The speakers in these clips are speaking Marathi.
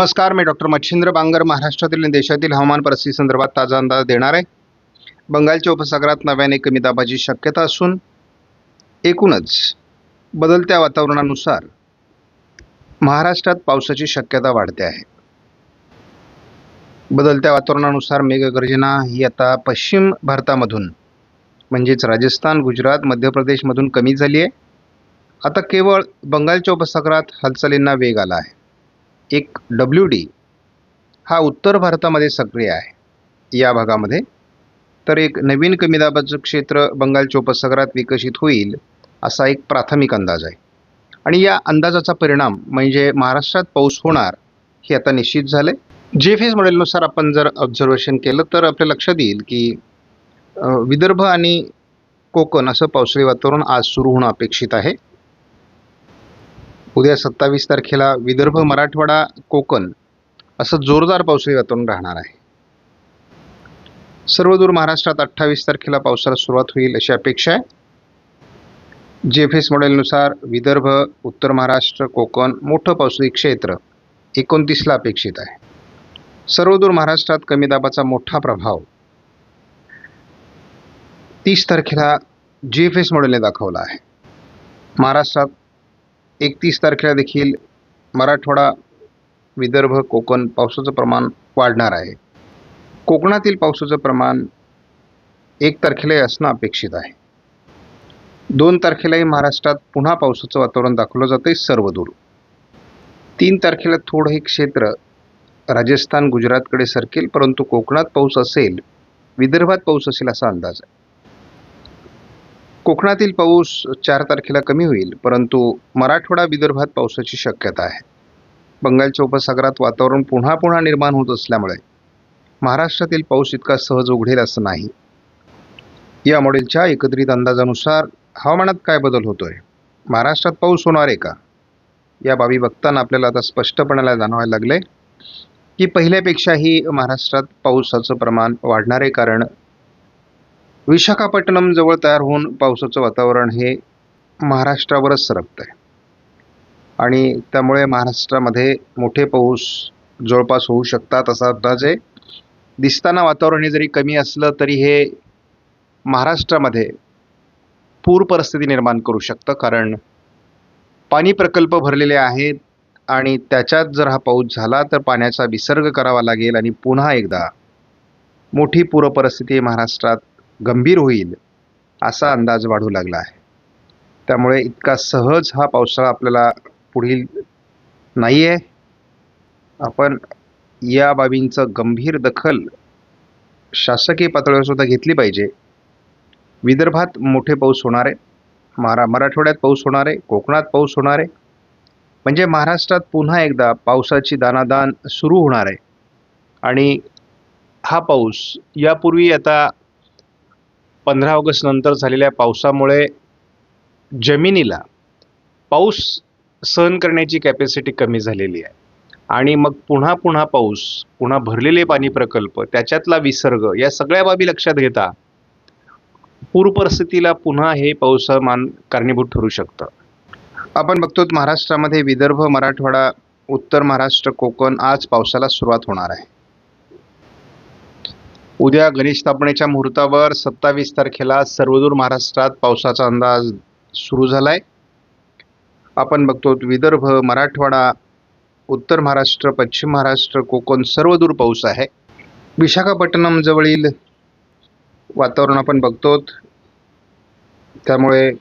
नमस्कार मी डॉक्टर मच्छिंद्र बांगर महाराष्ट्रातील आणि देशातील हवामान परिस्थिती संदर्भात ताजा अंदाज देणार आहे. बंगालच्या उपसागरात नव्याने कमी दाबाची शक्यता असून एकूणच बदलत्या वातावरणानुसार महाराष्ट्रात पावसाची शक्यता वाढते आहे. बदलत्या वातावरणानुसार मेघगर्जना ही आता पश्चिम भारतामधून म्हणजेच राजस्थान गुजरात मध्य प्रदेशमधून कमी झाली आहे. आता केवळ बंगालच्या उपसागरात हालचालींना वेग आला आहे. एक डब्ल्यू डी हा उत्तर भारतामध्ये सक्रिय आहे. या भागामध्ये तर एक नवीन कमी दाबाचं क्षेत्र बंगालच्या उपसागरात विकसित होईल असा एक प्राथमिक अंदाज आहे. आणि या अंदाजाचा परिणाम म्हणजे महाराष्ट्रात पाऊस होणार हे आता निश्चित झालं आहे जे फेस मॉडेलनुसार आपण जर ऑब्झर्वेशन केलं तर आपल्या लक्षात येईल की विदर्भ आणि कोकण असं पावसाळी वातावरण आज सुरू होणं अपेक्षित आहे. उद्या सत्तावीस तारखेला विदर्भ मराठवाडा कोकण असं जोरदार पावसाळी वातावरण राहणार आहे. सर्वदूर महाराष्ट्रात अठ्ठावीस तारखेला पावसाला सुरुवात होईल अशी अपेक्षा आहे. जे एफ एस मॉडेलनुसार विदर्भ उत्तर महाराष्ट्र कोकण मोठं पावसाळी क्षेत्र एकोणतीसला अपेक्षित आहे. सर्वदूर महाराष्ट्रात कमी दाबाचा मोठा प्रभाव. तीस तारखेला जी एफ एस मॉडेलने दाखवला आहे. महाराष्ट्रात एकतीस तारखेला देखील मराठवाडा विदर्भ कोकण पावसाचं प्रमाण वाढणार आहे. कोकणातील पावसाचं प्रमाण एक तारखेलाही असणं अपेक्षित आहे. दोन तारखेलाही महाराष्ट्रात पुन्हा पावसाचं वातावरण दाखवलं जातं आहे सर्वदूर. तीन तारखेला थोडं हे क्षेत्र राजस्थान गुजरातकडे सरकेल परंतु कोकणात पाऊस असेल विदर्भात पाऊस असेल असा अंदाज आहे. कोकणातील पाऊस चार तारखेला कमी होईल परंतु मराठवाडा विदर्भात पावसाची शक्यता आहे. बंगालच्या उपसागरात वातावरण पुन्हा पुन्हा निर्माण होत असल्यामुळे महाराष्ट्रातील पाऊस इतका सहज उघडेल असं नाही. या मॉडेलच्या एकत्रित अंदाजानुसार हवामानात काय बदल होतोय? महाराष्ट्रात पाऊस होणार आहे का? या बाबी बघताना आपल्याला आता स्पष्टपणाला जाणवायला लागले की पहिल्यापेक्षाही महाराष्ट्रात पावसाचं प्रमाण वाढणार आहे कारण विशाखापट्टणम जवळ तयार होऊन पावसाचं वातावरण हे महाराष्ट्रावरच सरकतं आहे आणि त्यामुळे महाराष्ट्रामध्ये मोठे पाऊस जवळपास होऊ शकतात असा अंदाज आहे. दिसताना वातावरण हे जरी कमी असलं तरी हे महाराष्ट्रामध्ये पूर परिस्थिती निर्माण करू शकतं. कारण पाणी प्रकल्प भरलेले आहेत आणि त्याच्यात जर हा पाऊस झाला तर पाण्याचा विसर्ग करावा लागेल आणि पुन्हा एकदा मोठी पूरपरिस्थिती महाराष्ट्रात गंभीर होईल असा अंदाज वाढू लागला आहे. त्यामुळे इतका सहज हा पावसाळा आपल्याला पुढील नाही आहे आपण या बाबींचं गंभीर दखल शासकीय पातळीवर सुद्धा घेतली पाहिजे. विदर्भात मोठे पाऊस होणार आहे. महारा मराठवाड्यात पाऊस होणार आहे. कोकणात पाऊस होणार आहे. म्हणजे महाराष्ट्रात पुन्हा एकदा पावसाची दानादान सुरू होणार आहे. आणि हा पाऊस यापूर्वी आता पंधरा ऑगस्ट नंतर झालेल्या पावसामुळे जमिनीला पाऊस सहन करण्याची कॅपॅसिटी कमी झालेली आहे. आणि मग पुन्हा पुन्हा पाऊस पुन्हा भरलेले पाणी प्रकल्प त्याच्यातला विसर्ग या सगळ्या बाबी लक्षात घेता पूर परिस्थितीला पुन्हा हे पावसामान कारणीभूत ठरू शकतं. आपण बघतो महाराष्ट्रामध्ये विदर्भ मराठवाडा उत्तर महाराष्ट्र कोकण आज पावसाला सुरुवात होणार आहे. उद्या गणेश स्थापनेच्या मुहूर्तावर सत्तावीस तारखेला सर्वदूर महाराष्ट्रात पावसाचा अंदाज सुरू झालाय. आपण बघतो विदर्भ मराठवाडा उत्तर महाराष्ट्र पश्चिम महाराष्ट्र कोकण सर्वदूर पाऊस आहे. विशाखापट्टणम जवळील वातावरण आपण बघतो. त्यामुळे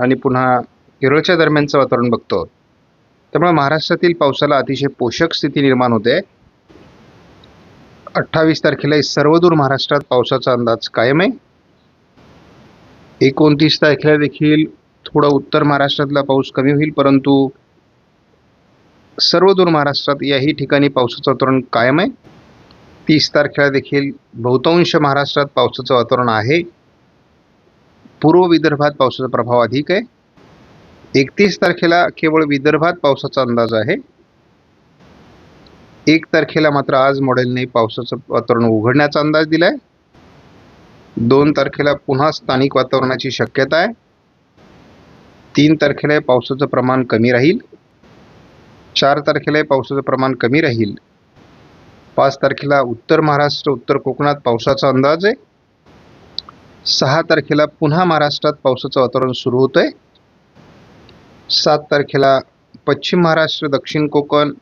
आणि पुन्हा केरळच्या दरम्यानचं वातावरण बघतो. त्यामुळे महाराष्ट्रातील पावसाला अतिशय पोषक स्थिती निर्माण होते. अठ्ठावीस तारखेला सर्वदूर महाराष्ट्रात पावसाचा अंदाज कायम आहे. एकोणतीस तारखेला देखील थोडा उत्तर महाराष्ट्रातला पाऊस कमी होईल परंतु सर्वदूर महाराष्ट्रात याही ठिकाणी पावसाचं वातावरण कायम आहे. तीस तारखेला देखील बहुतांश महाराष्ट्रात पावसाचं वातावरण आहे. पूर्व विदर्भात पावसाचा प्रभाव अधिक आहे. एकतीस तारखेला केवळ विदर्भात पावसाचा अंदाज आहे. एक तारखेला मात्र आज मॉडेलने पावसाचं वातावरण उघडण्याचा अंदाज दिलाय. दोन तारखेला पुन्हा स्थानिक वातावरणाची शक्यता आहे. तीन तारखेला पावसाचं प्रमाण कमी राहील. चार तारखेला पावसाचं प्रमाण कमी राहील. पाच तारखेला उत्तर महाराष्ट्र उत्तर कोकणात पावसाचा अंदाज आहे. सहा तारखेला पुन्हा महाराष्ट्रात पावसाचं वातावरण सुरू होतं आहे सात तारखेला पश्चिम महाराष्ट्र दक्षिण कोकण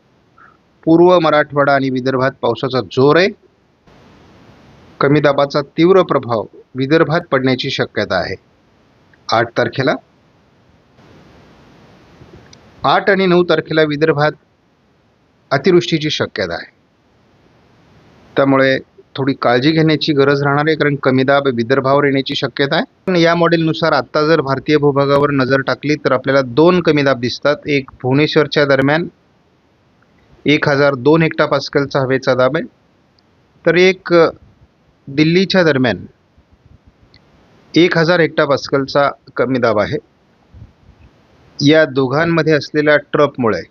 पूर्व मराठवाडा आणि विदर्भात पावसाचा जोर आहे. कमी दाबाचा तीव्र प्रभाव विदर्भात पडण्याची शक्यता आहे. आठ तारखेला आठ आणि नऊ तारखेला विदर्भात अतिवृष्टीची शक्यता आहे. त्यामुळे थोडी काळजी घेण्याची गरज राहणार आहे कारण कमी दाब विदर्भावर येण्याची शक्यता आहे. पण या मॉडेलनुसार आत्ता जर भारतीय भूभागावर नजर टाकली तर आपल्याला दोन कमी दाब दिसतात. एक भुवनेश्वरच्या दरम्यान एक हजार दोन हेक्टा पास्कलचा हवेचा दाब आहे. तर एक दिल्लीच्या दरम्यान एक हजार हेक्टा पास्कलचा कमी दाब आहे. या दोघांमध्ये असलेल्या ट्रपमुळे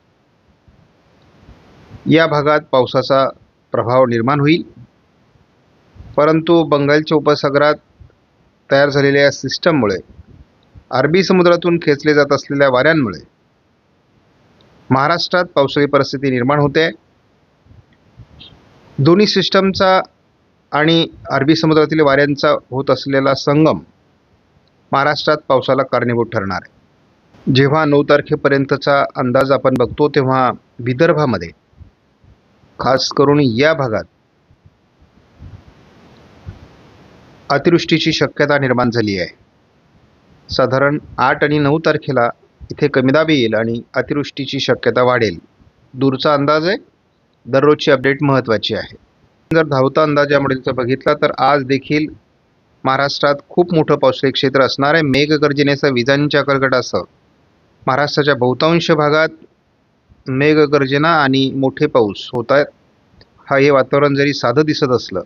या भागात पावसाचा प्रभाव निर्माण होईल. परंतु बंगालच्या उपसागरात तयार झालेल्या या सिस्टममुळे अरबी समुद्रातून खेचले जात असलेल्या वाऱ्यांमुळे महाराष्ट्रात पावसाळी परिस्थिती निर्माण होते. दोन्ही सिस्टमचा आणि अरबी समुद्रातील वाऱ्यांचा होत असलेला संगम महाराष्ट्रात पावसाला कारणीभूत ठरणार आहे. जेव्हा नऊ तारखेपर्यंतचा अंदाज आपण बघतो तेव्हा विदर्भामध्ये खास करून या भागात अतिवृष्टीची शक्यता निर्माण झाली आहे. साधारण आठ आणि नऊ तारखेला इथे कमी दाब येईल आणि अतिवृष्टीची शक्यता वाढेल. दूरचा अंदाज आहे. दररोजची अपडेट महत्त्वाची आहे. जर धावता अंदाज या मॉडेलचा बघितला तर आज देखील महाराष्ट्रात खूप मोठं पावसाळी क्षेत्र असणार आहे. मेघगर्जनेचा विजांच्या कर्कटासह. महाराष्ट्राच्या बहुतांश भागात मेघगर्जना आणि मोठे पाऊस होत आहेत. हा हे वातावरण जरी साधं दिसत असलं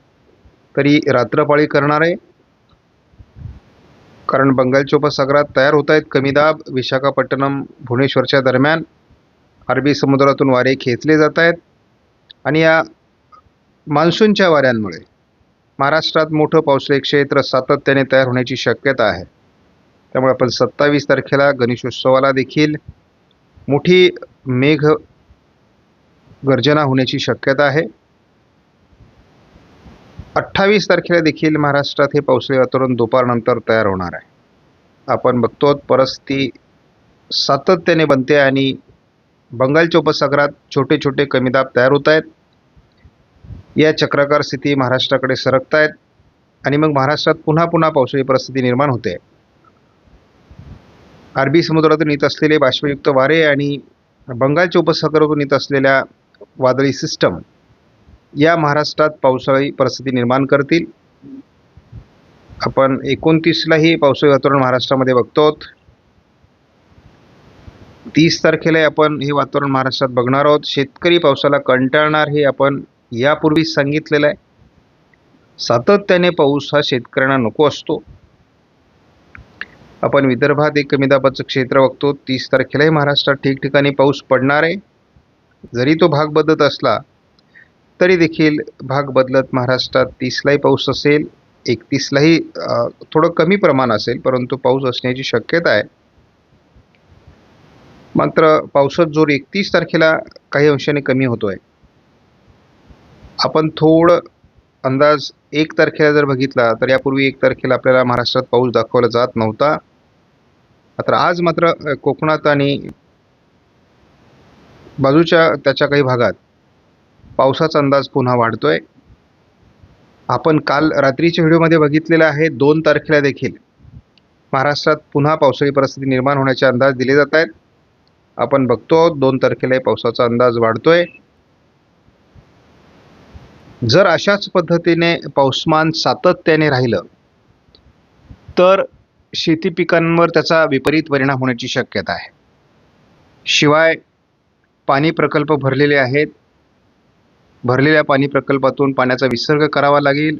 तरी रात्रपाळी करणार आहे. कारण बंगालच्या उपसागरात तयार होत आहेत. कमी दाब विशाखापट्टणम भुवनेश्वरच्या दरम्यान अरबी समुद्रातून वारे खेचले जात आहेत. आणि या मान्सूनच्या वाऱ्यांमुळे महाराष्ट्रात मोठं पावसाळी क्षेत्र सातत्याने तयार होण्याची शक्यता आहे. त्यामुळे आपण सत्तावीस तारखेला गणेशोत्सवाला देखील मोठी मेघ गर्जना होण्याची शक्यता आहे. अठ्ठावीस तारखेला देखील महाराष्ट्रात हे पावसाळी वातावरण दुपारनंतर तयार होणार आहे. आपण बघतो परिस्थिती सातत्याने बनते आणि बंगालच्या उपसागरात छोटे छोटे कमी दाब तयार होत आहेत. या चक्राकार स्थिती महाराष्ट्राकडे सरकत आहेत आणि मग महाराष्ट्रात पुन्हा पुन्हा पावसाळी परिस्थिती निर्माण होते. अरबी समुद्रातून येत असलेले बाष्पयुक्त वारे आणि बंगालच्या उपसागरातून येत असलेल्या वादळी सिस्टम या महाराष्ट्रात पावसाळी परिस्थिती निर्माण करतील. आपण एकोणतीसलाही पावसाळी वातावरण महाराष्ट्रामध्ये बघतो. तीस तारखेला आपण हे वातावरण महाराष्ट्रात बघणार आहोत. शेतकरी पावसाला कंटाळणार हे आपण यापूर्वीच सांगितलेलं आहे. सातत्याने पाऊस हा शेतकऱ्यांना नको असतो. आपण विदर्भात एक कमी दाबाचं क्षेत्र बघतो. तीस तारखेलाही महाराष्ट्रात ठिकठिकाणी पाऊस पडणार आहे. जरी तो भाग बदलत असला तरी देखील भाग बदलत महाराष्ट्रात तीसलाही पाऊस असेल एकतीसलाही थोडं कमी प्रमाण असेल परंतु पाऊस असण्याची शक्यता आहे. मात्र पावसात जोर एकतीस तारखेला काही अंशाने कमी होतोय. आपण थोडं अंदाज एक तारखेला जर बघितला तर यापूर्वी एक तारखेला आपल्याला महाराष्ट्रात पाऊस दाखवला जात नव्हता. मात्र आज मात्र कोकणात आणि बाजूच्या त्याच्या काही भागात पावसाचा अंदाज पुन्हा वाढतोय. आपण काल रात्रीच्या व्हिडिओमध्ये बघितलेलं आहे दोन तारखेला देखील. महाराष्ट्रात पुन्हा पावसाळी परिस्थिती निर्माण होण्याचे अंदाज दिले जात आहेत. आपण बघतो आहोत दोन तारखेला पावसाचा अंदाज वाढतोय. जर अशाच पद्धतीने पाऊसमान सातत्याने राहिलं तर शेती पिकांवर त्याचा विपरीत परिणाम होण्याची शक्यता आहे. शिवाय पाणी प्रकल्प भरलेले आहेत भरलेल्या पाणी प्रकल्पातून पाण्याचा विसर्ग करावा लागेल.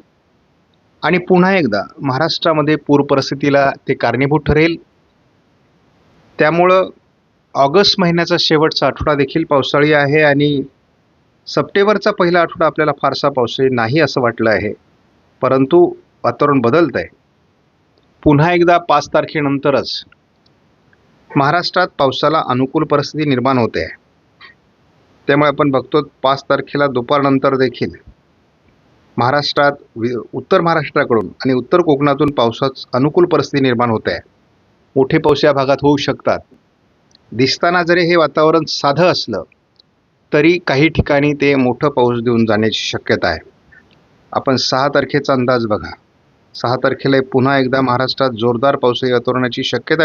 आणि पुन्हा एकदा महाराष्ट्रामध्ये पूर परिस्थितीला ते कारणीभूत ठरेल. त्यामुळं ऑगस्ट महिन्याचा शेवटचा आठवडा देखील पावसाळी आहे आणि सप्टेंबरचा पहिला आठवडा आपल्याला फारसा पावसाळी नाही असं वाटलं आहे. परंतु वातावरण बदलत आहे. पुन्हा एकदा पाच तारखेनंतरच महाराष्ट्रात पावसाला अनुकूल परिस्थिती निर्माण होते. आहे त्यामुळे आपण बघतो पाच तारखेला दुपारनंतर देखील महाराष्ट्रात वि उत्तर महाराष्ट्राकडून आणि उत्तर कोकणातून पावसाच अनुकूल परिस्थिती निर्माण होत आहे. मोठे पाऊस या भागात होऊ शकतात. दिसताना जरी हे वातावरण साधं असलं तरी काही ठिकाणी ते मोठं पाऊस देऊन जाण्याची शक्यता आहे. आपण सहा तारखेचा अंदाज बघा. सहा तारखेला पुन्हा एकदा महाराष्ट्रात जोरदार पावसाळी वातावरणाची शक्यता